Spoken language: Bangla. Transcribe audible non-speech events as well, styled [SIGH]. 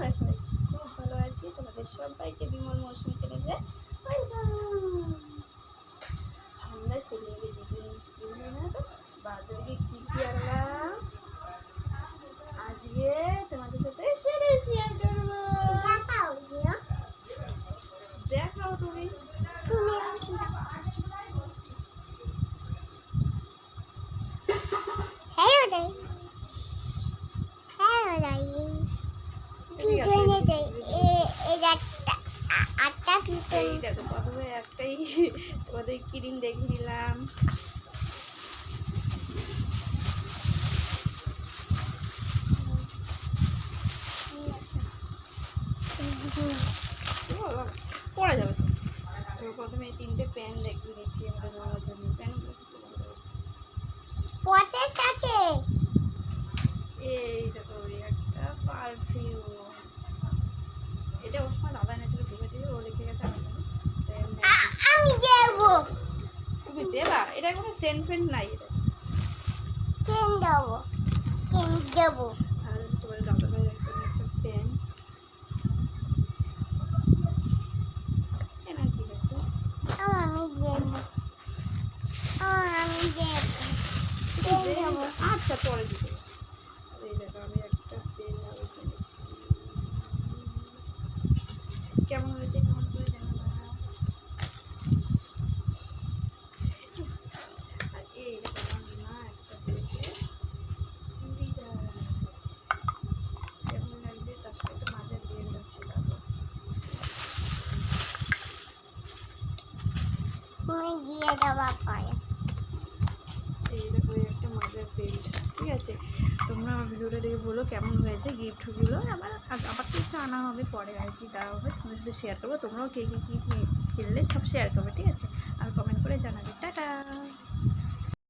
আমরা সবাই খুব ভালো আছি। তোমাদের সবাইকে বিমল মৌসুমি চ্যানেলে। আমরা সেদিনকে যেদিন কিনবো না তো বাজারে কি কি আনলাম আজকে তোমাদের সাথে সেটাই শেয়ার করব দেখাও তুমি Hello guys. Hello guys. পিছনে যাই এই একটা পিছনে দেখো প্রথমে একটাই [LAUGHS] তোমাদের ক্রিম দেখিয়ে দিলাম। পড়া যাবে তো। প্রথমে এই তিনটে প্যান দেখিয়ে দিচ্ছি আমাদের মামার জন্য। প্যানগুলো কি থাকে। এই দেখো এই একটা পারফিউম এটা ওর সময় দাদা এনেছিল ঢুকে দিয়ে ও লিখে গেছে আমি জানি। তাই আমি আ- আমি দেবো তুমি দেবা? এটা কোনো সেন্ট ফেন্ট নাই এটা। ট্রেন দেবো। ট্রেন দেবো। আর হচ্ছে দাদা ভাইয়ের একজন একটা পেন আমি দেবো। আমি দেবো। আচ্ছা পরে দিতে আর এই দেখো আমি একটা পেন আরও কিনেছি কেমন হয়েছে কেমন করে জানো না আর এই দেখো আমার মা একটা পেয়েছে চুড়িদার কেমন লাগছে তার সাথে একটা মাঝের বেল্ট আছে দেখো তুমি দিয়ে দেওয়া পরে এই দেখো একটা মাজার বেল্ট ঠিক আছে? তোমরা আমার ভিডিওটা দেখে বলো কেমন হয়েছে গিফটগুলো। আবার আবার কিছু আনা হবে, পরে আর কি দেওয়া হবে। তোমাদের সাথে শেয়ার করব। তোমরাও কে কী কী কিনলে সব শেয়ার করবে, ঠিক আছে? আর কমেন্ট করে জানাবে। টাটা!